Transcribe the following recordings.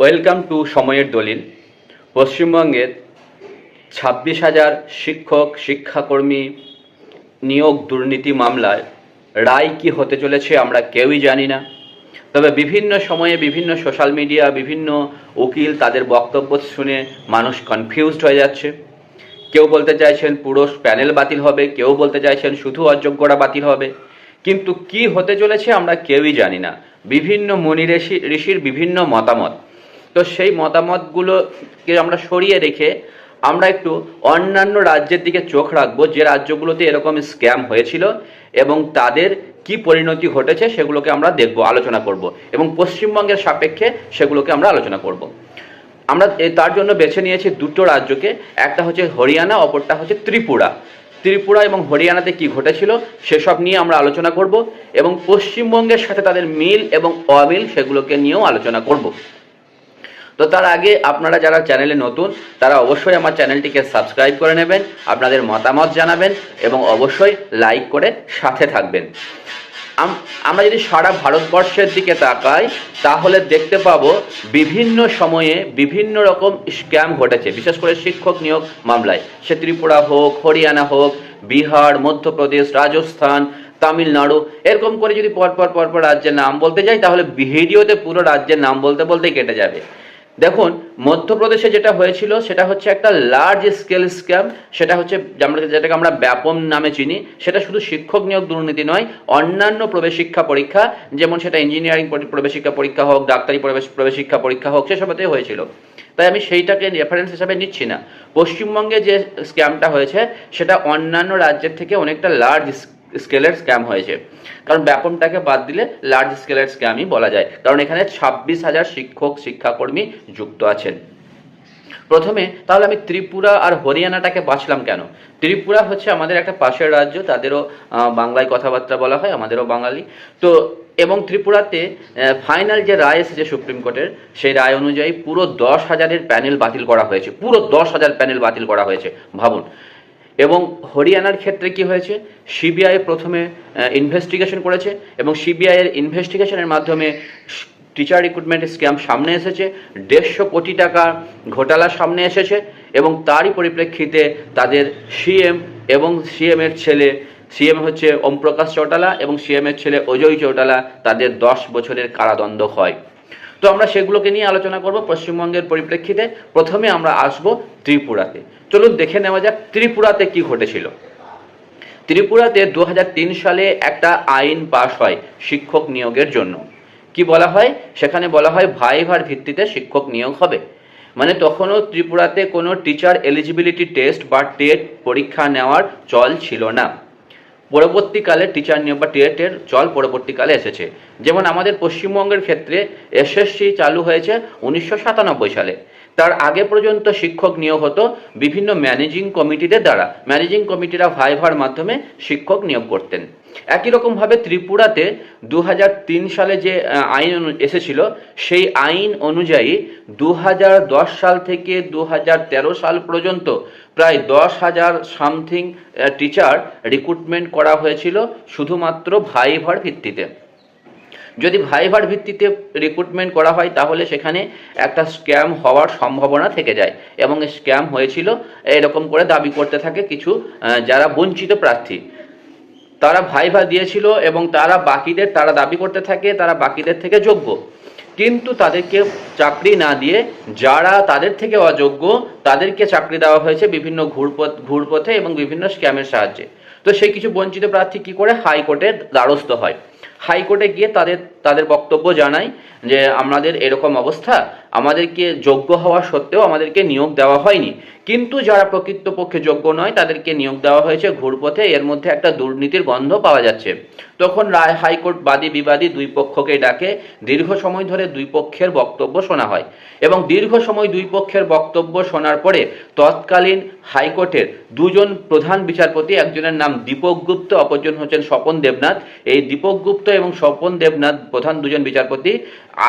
Welcome to সময়ের দলিল। পশ্চিমবঙ্গের ছাব্বিশ হাজার শিক্ষক, শিক্ষাকর্মী নিয়োগ দুর্নীতি মামলায় রায় কি হতে চলেছে আমরা কেউই জানি না। তবে বিভিন্ন সময়ে বিভিন্ন সোশ্যাল মিডিয়া, বিভিন্ন উকিল তাদের বক্তব্য শুনে মানুষ কনফিউজড হয়ে যাচ্ছে। কেউ বলতে চাইছেন পুরো প্যানেল বাতিল হবে, কেউ বলতে চাইছেন শুধু অযোগ্যরা বাতিল হবে। কিন্তু কি হতে চলেছে আমরা কেউই জানি না। বিভিন্ন মুনি ঋষি ঋষির বিভিন্ন মতামত। তো সেই মতামতগুলোকে আমরা সরিয়ে রেখে আমরা একটু অন্যান্য রাজ্যের দিকে চোখ রাখব যে রাজ্যগুলোতে এরকম স্ক্যাম হয়েছিল এবং তাদের কি পরিণতি ঘটেছে সেগুলোকে আমরা দেখব, আলোচনা করব এবং পশ্চিমবঙ্গের সাপেক্ষে সেগুলোকে আমরা আলোচনা করব। আমরা তার জন্য বেছে নিয়েছি দুটো রাজ্যকে, একটা হচ্ছে হরিয়ানা, অপরটা হচ্ছে ত্রিপুরা। ত্রিপুরা এবং হরিয়ানাতে কি ঘটেছিল সেসব নিয়ে আমরা আলোচনা করব এবং পশ্চিমবঙ্গের সাথে তাদের মিল এবং অমিল সেগুলোকে নিয়েও আলোচনা করব। তো তার আগে আপনারা যারা চ্যানেলে নতুন, তারা অবশ্যই আমার চ্যানেলটিকে সাবস্ক্রাইব করে নেবেন, আপনাদের মতামত জানাবেন এবং অবশ্যই লাইক করে সাথে থাকবেন। আম- আমরা যদি সারা ভারতবর্ষের দিকে তাকাই, তাহলে দেখতে পাব বিভিন্ন সময়ে বিভিন্ন রকম স্ক্যাম ঘটেছে, বিশেষ করে শিক্ষক নিয়োগ মামলায়। সে ত্রিপুরা হোক, হরিয়ানা হোক, বিহার, মধ্যপ্রদেশ, রাজস্থান, তামিলনাড়ু, এরকম করে যদি পরপর পরপর রাজ্যের নাম বলতে যাই, তাহলে ভিডিওতে পুরো রাজ্যের নাম বলতে বলতেই কেটে যাবে। দেখুন, মধ্যপ্রদেশে যেটা হয়েছিল, সেটা হচ্ছে একটা লার্জ স্কেল স্ক্যাম সেটা হচ্ছে যেটাকে আমরা ব্যাপম নামে চিনি, সেটা শুধু শিক্ষক নিয়োগ দুর্নীতি নয়, অন্যান্য প্রবেশিক্ষা পরীক্ষা, যেমন সেটা ইঞ্জিনিয়ারিং প্রবেশিক্ষা পরীক্ষা হোক, ডাক্তারি প্রবেশ প্রবেশিক্ষা পরীক্ষা হোক সেসবতে হয়েছিল। তাই আমি সেইটাকে রেফারেন্স হিসাবে নিচ্ছি না। পশ্চিমবঙ্গে যে স্ক্যামটা হয়েছে, সেটা অন্যান্য রাজ্যের থেকে অনেকটা লার্জ স্কেলের স্ক্যাম হয়েছে। কারণ ব্যাপনটাকে বাদ দিলে লার্জ স্কেলের স্ক্যামই বলা যায়। কারণ এখানে ছাব্বিশ হাজার শিক্ষক, শিক্ষাকর্মী যুক্ত আছেন। প্রথমে, তাহলে আমি ত্রিপুরা আর হরিয়ানাটাকে বাঁচলাম কেন? ত্রিপুরা হচ্ছে আমাদের একটা পাশের রাজ্য, তাদেরও বাংলায় কথাবার্তা বলা হয়, আমাদেরও বাঙালি। তো, এবং ত্রিপুরাতে ফাইনাল যে রায় এসেছে সুপ্রিম কোর্টের, সেই রায় অনুযায়ী পুরো দশ হাজারের প্যানেল বাতিল করা হয়েছে। পুরো দশ হাজার প্যানেল বাতিল করা হয়েছে। ভাবুন এবং হরিয়ানার ক্ষেত্রে কি হয়েছে? সিবিআই প্রথমে ইনভেস্টিগেশন করেছে এবং সিবিআই এর ইনভেস্টিগেশনের মাধ্যমে টিচার রিক্রুটমেন্ট স্ক্যাম সামনে এসেছে। দেড়শো কোটি টাকা ঘোটালা সামনে এসেছে এবং তারই পরিপ্রেক্ষিতে তাদের সিএম এবং সিএম এর ছেলে, সিএম হচ্ছে ওমপ্রকাশ চৌটালা এবং সিএম এর ছেলে অজয় চৌটালা তাদের দশ বছরের কারাদণ্ড হয়। তো আমরা সেগুলোকে নিয়ে আলোচনা করব পশ্চিমবঙ্গের পরিপ্রেক্ষিতে। প্রথমে আমরা আসব ত্রিপুরাতে। চলুন দেখে নেওয়া যাক ত্রিপুরাতে কি ঘটেছিল। ত্রিপুরাতে দু হাজার তিন সালে একটা আইন পাশ হয় শিক্ষক নিয়োগের জন্য। কি বলা হয়? সেখানে বলা হয় ভাইভার ভিত্তিতে শিক্ষক নিয়োগ হবে। মানে তখনও ত্রিপুরাতে কোনো টিচার এলিজিবিলিটি টেস্ট বা টেট পরীক্ষা নেওয়ার চল ছিল না। পরবর্তীকালে টিচার নিয়োগ বা টেটের চল পরবর্তীকালে এসেছে। যেমন আমাদের পশ্চিমবঙ্গের ক্ষেত্রে এসএসসি চালু হয়েছে উনিশশো সাতানব্বই সালে। তার আগে পর্যন্ত শিক্ষক নিয়োগ হতো বিভিন্ন ম্যানেজিং কমিটিদের দ্বারা। ম্যানেজিং কমিটিরা ভাইভার মাধ্যমে শিক্ষক নিয়োগ করতেন। একই রকমভাবে ত্রিপুরাতে দু হাজার তিন সালে যে আইন এসেছিল, সেই আইন অনুযায়ী দু হাজার দশ সাল থেকে দু হাজার তেরো সাল পর্যন্ত প্রায় দশ হাজার সামথিং টিচার রিক্রুটমেন্ট করা হয়েছিল শুধুমাত্র ভাইভার ভিত্তিতে। যদি ভাইভার ভিত্তিতে রিক্রুটমেন্ট করা হয়, তাহলে সেখানে একটা স্ক্যাম হওয়ার সম্ভাবনা থেকে যায় এবং স্ক্যাম হয়েছিল, এরকম করে দাবি করতে থাকে কিছু যারা বঞ্চিত প্রার্থী। তারা ভাইভা দিয়েছিল এবং তারা বাকিদের, তারা দাবি করতে থাকে, তারা বাকিদের থেকে যোগ্য। কিন্তু তাদেরকে চাকরি না দিয়ে, যারা তাদের থেকে অযোগ্য, তাদেরকে চাকরি দেওয়া হয়েছে বিভিন্ন ঘুরপথ, ঘুরপথে এবং বিভিন্ন স্ক্যামের সাহায্যে। তো সেই কিছু বঞ্চিত প্রার্থী কি করে হাইকোর্টের দ্বারস্থ হয়? হাইকোর্টে গিয়ে তাদের তাদের বক্তব্য জানাই যে আমাদের এরকম অবস্থা আমাদেরকে যোগ্য হওয়া সত্ত্বেও আমাদেরকে নিয়োগ দেওয়া হয়নি। কিন্তু যারা প্রকৃতপক্ষে যোগ্য নয়, তাদেরকে নিয়োগ দেওয়া হয়েছে ঘুরপথে। এর মধ্যে একটা দুর্নীতির গন্ধ পাওয়া যাচ্ছে। তখন রায় হাইকোর্ট বাদী বিবাদী দুই পক্ষকে ডাকে। দীর্ঘ সময় ধরে দুই পক্ষের বক্তব্য শোনা হয় এবং দীর্ঘ সময় দুই পক্ষের বক্তব্য শোনার পরে তৎকালীন হাইকোর্টের দুজন প্রধান বিচারপতি, একজনের নাম দীপক গুপ্ত, অপরজন হচ্ছেন স্বপন দেবনাথ। এই দীপক গুপ্ত এবং স্বপন দেবনাথ প্রধান দুজন বিচারপতি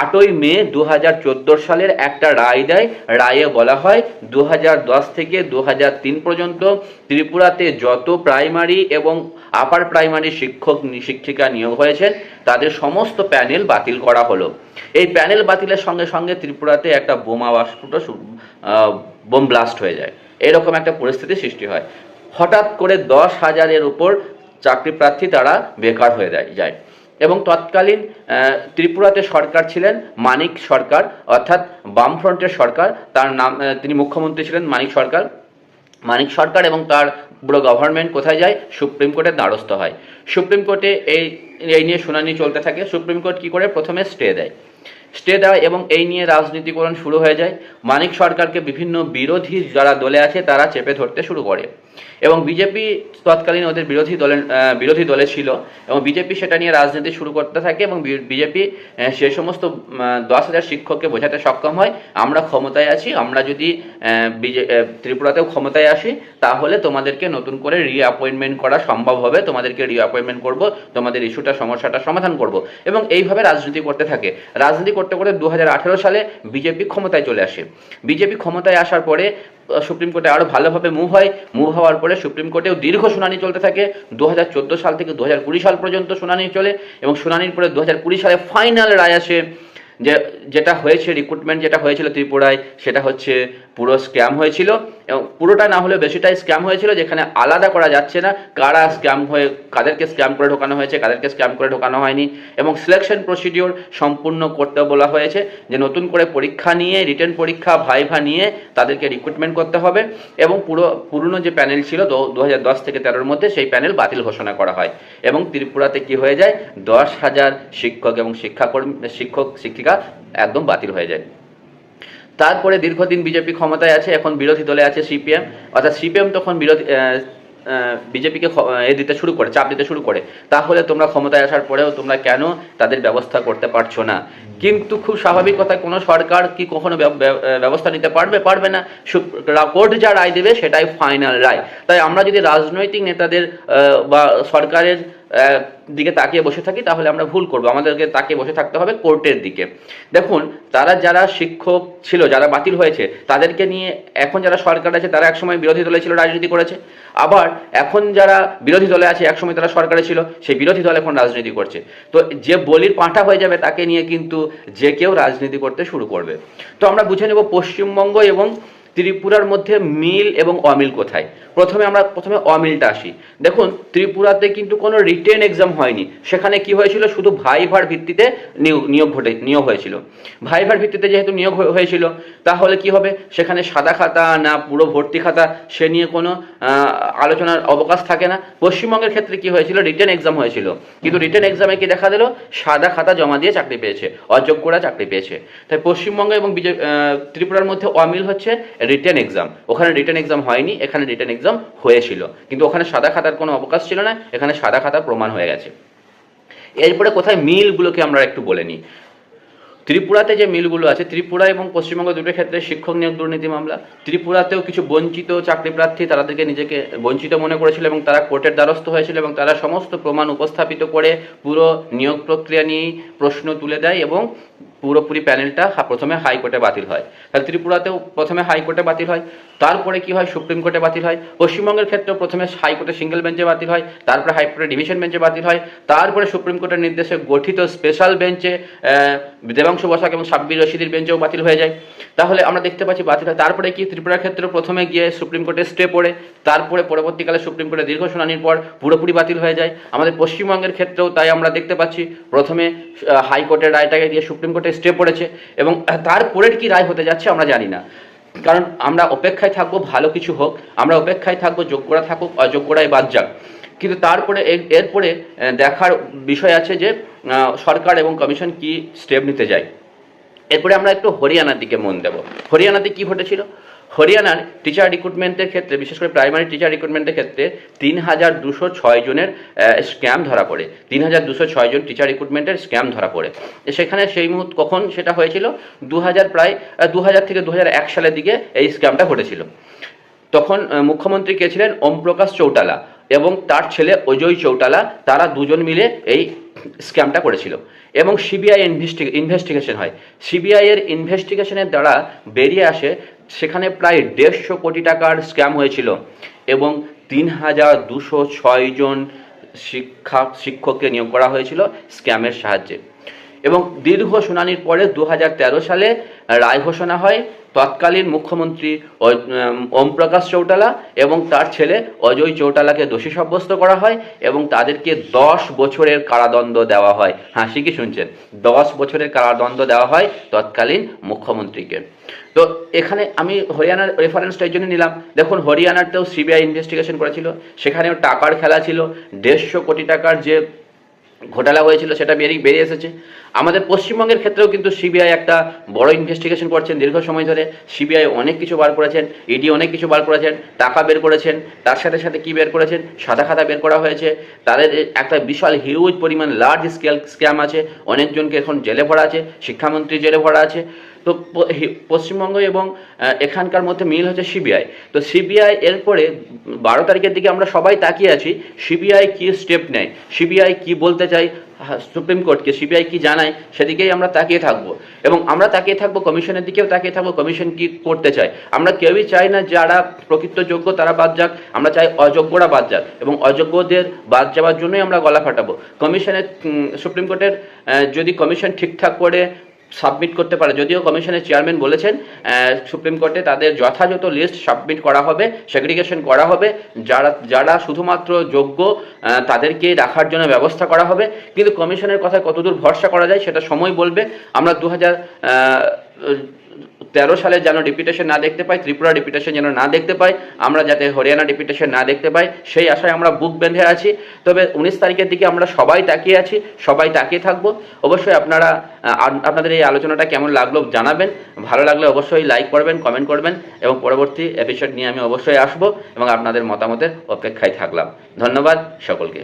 আটই মে দুহাজার চোদ্দ সালের একটা রায় দেয়। রায়ে বলা হয় দু হাজার দশ থেকে দু হাজার তিন পর্যন্ত ত্রিপুরাতে যত প্রাইমারি এবং আপার প্রাইমারি শিক্ষক, শিক্ষিকা নিয়োগ হয়েছেন, তাদের সমস্ত প্যানেল বাতিল করা হলো। এই প্যানেল বাতিলের সঙ্গে সঙ্গে ত্রিপুরাতে একটা বোমা বাস্ফোট বোম ব্লাস্ট হয়ে যায়। এরকম একটা পরিস্থিতি সৃষ্টি হয়। হঠাৎ করে দশ হাজারের উপর চাকরি প্রার্থী তারা বেকার হয়ে যায় যায়। এবং তৎকালীন ত্রিপুরাতে সরকার ছিলেন, মানিক সরকার, অর্থাৎ বামফ্রন্টের সরকার, তার নাম তিনি মুখ্যমন্ত্রী ছিলেন মানিক সরকার। মানিক সরকার এবং তার পুরো গভর্নমেন্ট কোথায় যায়? সুপ্রিম কোর্টের দ্বারস্থ হয়। সুপ্রিম কোর্টে এই এই নিয়ে শুনানি চলতে থাকে। সুপ্রিম কোর্ট কী করে? প্রথমে স্টে দেয়। স্টে দেয় এবং এই নিয়ে রাজনীতিকরণ শুরু হয়ে যায়। মানিক সরকারকে বিভিন্ন বিরোধী যারা দলে আছে, তারা চেপে ধরতে শুরু করে। এবং বিজেপি তৎকালীন ওদের বিরোধী দলের বিরোধী দলে ছিল এবং বিজেপি সেটা নিয়ে রাজনীতি শুরু করতে থাকে এবং বিজেপি সে সমস্ত দশ হাজার শিক্ষককে বোঝাতে সক্ষম হয়। আমরা ক্ষমতায় আছি, আমরা যদি ত্রিপুরাতেও ক্ষমতায় আসি, তাহলে তোমাদেরকে নতুন করে রিঅ্যাপয়েন্টমেন্ট করা সম্ভব হবে। তোমাদেরকে রিঅ্যাপয়েন্টমেন্ট করব, তোমাদের ইস্যুটা সমস্যাটা সমাধান করব। এবং এইভাবে রাজনীতি করতে থাকে। রাজনীতি করতে করতে দু সালে বিজেপি ক্ষমতায় চলে আসে। বিজেপি ক্ষমতায় আসার পরে সুপ্রিম কোর্টে আরও ভালোভাবে মুভ হয়। মুভ হওয়ার পরে সুপ্রিম কোর্টেও দীর্ঘ শুনানি চলতে থাকে। দু হাজার চোদ্দ সাল থেকে দু হাজার কুড়ি সাল পর্যন্ত শুনানি চলে এবং শুনানির পরে দু হাজার কুড়ি সালে ফাইনাল রায় আসে যে, যেটা হয়েছে রিক্রুটমেন্ট যেটা হয়েছিল ত্রিপুরায়, সেটা হচ্ছে পুরো স্ক্যাম হয়েছিল। এবং পুরোটা না হলেও বেশিটাই স্ক্যাম হয়েছিল, যেখানে আলাদা করা যাচ্ছে না কারা স্ক্যাম হয়ে, কাদেরকে স্ক্যাম করে ঢোকানো হয়েছে, কাদেরকে স্ক্যাম করে ঢোকানো হয়নি এবং সিলেকশন প্রসিডিওর সম্পূর্ণ করতে বলা হয়েছে যে নতুন করে পরীক্ষা নিয়ে রিটেন পরীক্ষা ভাইভা নিয়ে তাদেরকে রিক্রুটমেন্ট করতে হবে এবং পুরো, পুরনো যে প্যানেল ছিল দু হাজার দশ থেকে তেরোর মধ্যে সেই প্যানেল বাতিল ঘোষণা করা হয় এবং ত্রিপুরাতে কি হয়ে যায়? দশ হাজার শিক্ষক এবং শিক্ষাকর্মী, শিক্ষক, শিক্ষিকা একদম বাতিল হয়ে যায়। তারপরে দীর্ঘদিন বিজেপি ক্ষমতায় আছে, এখন বিরোধী দলে আছে সিপিএম। অর্থাৎ সিপিএম তখন বিরোধী বিজেপিকে এ দিতে শুরু করে, চাপ দিতে শুরু করে। তাহলে তোমরা ক্ষমতায় আসার পরেও তোমরা কেন তাদের ব্যবস্থা করতে পারছ না? কিন্তু খুব স্বাভাবিক কথা, কোনো সরকার কি কখনো ব্য- ব্য- ব্যবস্থা নিতে পারবে? পারবে না। কোর্ট যা রায় দেবে সেটাই ফাইনাল রায়। তাই আমরা যদি রাজনৈতিক নেতাদের বা সরকারের দিকে তাকিয়ে বসে থাকি, তাহলে আমরা ভুল করব। আমাদেরকে তাকিয়ে বসে থাকতে হবে কোর্টের দিকে। দেখুন, তারা যারা শিক্ষক ছিল, যারা বাতিল হয়েছে, তাদেরকে নিয়ে এখন যারা সরকার আছে, তারা একসময় বিরোধী দলে ছিল, রাজনীতি করেছে। আবার এখন যারা বিরোধী দলে আছে, একসময় তারা সরকারে ছিল, সেই বিরোধী দল এখন রাজনীতি করছে। তো যে বলির পাঁঠা হয়ে যাবে, তাকে নিয়ে কিন্তু যে কেউ রাজনীতি করতে শুরু করবে। তো আমরা বুঝে নেব পশ্চিমবঙ্গ এবং ত্রিপুরার মধ্যে মিল এবং অমিল কোথায়? প্রথমে আমরা, প্রথমে অমিলটা আসি। দেখুন, ত্রিপুরাতে কিন্তু কোনো রিটেন এক্সাম হয়নি। সেখানে কি হয়েছিল? শুধু ভাইভার ভিত্তিতে নিয়োগ ঘটে, নিয়োগ হয়েছিল। ভাইভার ভিত্তিতে যেহেতু নিয়োগ হয়েছিল, তাহলে কি হবে? সেখানে সাদা খাতা না পুরো ভর্তি খাতা, সে নিয়ে কোনো আলোচনার অবকাশ থাকে না। পশ্চিমবঙ্গের ক্ষেত্রে কি হয়েছিল? রিটেন এক্সাম হয়েছিল। কিন্তু রিটেন এক্সামে কি দেখা দিল? সাদা খাতা জমা দিয়ে চাকরি পেয়েছে, অযোগ্যরা চাকরি পেয়েছে। তাই পশ্চিমবঙ্গ এবং ত্রিপুরার মধ্যে অমিল হচ্ছে রিটেন এক্সাম ওখানে রিটেন এক্সাম হয়নি, এখানে রিটেন এক্সাম হয়েছিল। কিন্তু ওখানে সাদা খাতার কোনো অবকাশ ছিল না, এখানে সাদা খাতা প্রমাণ হয়ে গেছে। এরপরে কোথায় মিলগুলোকে আমরা একটু বলে নিই। ত্রিপুরাতে যে মিলগুলো আছে, ত্রিপুরা এবং পশ্চিমবঙ্গ দুটো ক্ষেত্রে শিক্ষক নিয়োগ দুর্নীতি মামলা। ত্রিপুরাতেও কিছু বঞ্চিত চাকরি প্রার্থী তাদেরকে নিজেকে বঞ্চিত মনে করেছিল এবং তারা কোর্টের দ্বারস্থ হয়েছিল এবং তারা সমস্ত প্রমাণ উপস্থাপিত করে পুরো নিয়োগ প্রক্রিয়া নিয়েই প্রশ্ন তুলে দেয় এবং পুরোপুরি প্যানেলটা প্রথমে হাইকোর্টে বাতিল হয়। তাহলে ত্রিপুরাতেও প্রথমে হাইকোর্টে বাতিল হয়, তারপরে কি হয়? সুপ্রিম কোর্টে বাতিল হয়। পশ্চিমবঙ্গের ক্ষেত্রেও প্রথমে হাইকোর্টে সিঙ্গেল বেঞ্চে বাতিল হয়, তারপরে হাইকোর্টে ডিভিশন বেঞ্চে বাতিল হয়, তারপরে সুপ্রিম কোর্টের নির্দেশে গঠিত স্পেশাল বেঞ্চে দেবাংশু বসাক এবং সাব্বির রশিদির বেঞ্চেও বাতিল হয়ে যায়। তাহলে আমরা দেখতে পাচ্ছি বাতিল হয়। তারপরে কি? ত্রিপুরার ক্ষেত্রে প্রথমে গিয়ে সুপ্রিম কোর্টে স্টে পড়ে, তারপরে পরবর্তীকালে সুপ্রিম কোর্টে দীর্ঘ শুনানির পর পুরোপুরি বাতিল হয়ে যায়। আমাদের পশ্চিমবঙ্গের ক্ষেত্রেও তাই আমরা দেখতে পাচ্ছি, প্রথমে হাইকোর্টের রায়টাকে দিয়ে সুপ্রিম কোর্টে স্টে পড়েছে এবং তারপরের কি রায় হতে যাচ্ছে আমরা জানি না। কারণ আমরা অপেক্ষায় থাকব, ভালো কিছু হোক, আমরা অপেক্ষায় থাকব, যোগ্যরা থাকুক, অযোগ্যরাই বাদ যাক। কিন্তু তারপরে এরপরে দেখার বিষয় আছে যে সরকার এবং কমিশন কি স্টেপ নিতে যায়। এরপরে আমরা একটু হরিয়ানার দিকে মন দেব। হরিয়ানাতে কি ঘটেছিল? হরিয়ানার টিচার রিক্রুটমেন্টের ক্ষেত্রে, বিশেষ করে প্রাইমারি টিচার রিক্রুটমেন্টের ক্ষেত্রে তিন হাজার দুশো ছয় জনের স্ক্যাম ধরা পড়ে। তিন হাজার দুশো ছয় জন টিচার রিক্রুটমেন্টের স্ক্যাম ধরা পড়ে। সেখানে সেই মুহূর্ত কখন সেটা হয়েছিল? দু হাজার প্রায় দু হাজার থেকে দু হাজার এক সালের দিকে এই স্ক্যামটা ঘটেছিল। তখন মুখ্যমন্ত্রী কে ছিলেন? ওম প্রকাশ চৌটালা এবং তার ছেলে অজয় চৌটালা, তারা দুজন মিলে এই স্ক্যামটা করেছিল। এবং সিবিআই ইনভেস্টিগেশন হয়। সিবিআই এর ইনভেস্টিগেশনের দ্বারা বেরিয়ে আসে, সেখানে প্রায় দেড়শো কোটি টাকার স্ক্যাম হয়েছিল এবং তিন হাজার দুশো ছয় জন শিক্ষা, শিক্ষককে নিয়োগ করা হয়েছিল স্ক্যামের সাহায্যে। এবং দীর্ঘ শুনানির পরে দু হাজার তেরো সালে রায় ঘোষণা হয়। তৎকালীন মুখ্যমন্ত্রী ওমপ্রকাশ চৌটালা এবং তার ছেলে অজয় চৌটালাকে দোষী সাব্যস্ত করা হয় এবং তাদেরকে দশ বছরের কারাদণ্ড দেওয়া হয়। হাসি কি শুনছেন। দশ বছরের কারাদণ্ড দেওয়া হয় তৎকালীন মুখ্যমন্ত্রীকে। তো এখানে আমি হরিয়ানার রেফারেন্সটা এই জন্য নিলাম। দেখুন, হরিয়ানাতেও সিবিআই ইনভেস্টিগেশন করেছিল। সেখানেও টাকার খেলা ছিল। দেড়শো কোটি টাকার যে ঘোটালা হয়েছিল, সেটা বেরিয়ে বেরিয়ে এসেছে। আমাদের পশ্চিমবঙ্গের ক্ষেত্রেও কিন্তু সিবিআই একটা বড় ইনভেস্টিগেশন করছেন। দীর্ঘ সময় ধরে সিবিআই অনেক কিছু বার করেছেন ইডি অনেক কিছু বার করেছেন, টাকা বের করেছেন, তার সাথে সাথে কি বের করেছেন? সাদা খাতা বের করা হয়েছে। তাদের একটা বিশাল হিউজ পরিমাণ লার্জ স্কেল স্ক্যাম আছে। অনেকজনকে এখন জেলে ভরা আছে, শিক্ষামন্ত্রী জেলে ভরা আছে। তো পশ্চিমবঙ্গ এবং এখানকার মধ্যে মিল হচ্ছে সিবিআই। তো সিবিআই এরপরে বারো তারিখের দিকে আমরা সবাই তাকিয়ে আছি, সিবিআই কি স্টেপ নেয়? সিবিআই কি বলতে চাই সুপ্রিম কোর্টকে সিবিআই কি জানায়? সেদিকেই আমরা তাকিয়ে থাকব। এবং আমরা তাকিয়ে থাকব কমিশনের দিকেও তাকিয়ে থাকব কমিশন কি করতে চায়। আমরা কেউই চাই না যারা প্রকৃত যোগ্য তারা বাদ যাক, আমরা চাই অযোগ্যরা বাদ যাক এবং অযোগ্যদের বাদ যাওয়ার জন্যই আমরা গলা ফাটাবো। কমিশনের সুপ্রিম কোর্টের যদি কমিশন ঠিকঠাক করে সাবমিট করতে পারে। যদিও কমিশনের চেয়ারম্যান বলেছেন সুপ্রিম কোর্টে তাদের যথাযথ লিস্ট সাবমিট করা হবে, সেগ্রিগেশন করা হবে, যারা যারা শুধুমাত্র যোগ্য তাদেরকে রাখার জন্য ব্যবস্থা করা হবে। কিন্তু কমিশনের কথায় কতদূর ভরসা করা যায় সেটা সময় বলবে। আমরা দু হাজার তেরো সালে যেন ডিপুটেশন না দেখতে পাই, ত্রিপুরা ডিপুটেশন যেন না দেখতে পাই, আমরা যাতে হরিয়ানা ডিপুটেশন না দেখতে পাই, সেই আশায় আমরা বুক বেঁধে আছি। তবে উনিশ তারিখের দিকে আমরা সবাই তাকিয়ে আছি, সবাই তাকিয়ে থাকব। অবশ্যই আপনারা আপনাদের এই আলোচনাটা কেমন লাগল জানাবেন। ভালো লাগলে অবশ্যই লাইক করবেন কমেন্ট করবেন, এবং পরবর্তী এপিসোড নিয়ে আমি অবশ্যই আসব এবং আপনাদের মতামতের অপেক্ষায় থাকলাম। ধন্যবাদ সকলকে।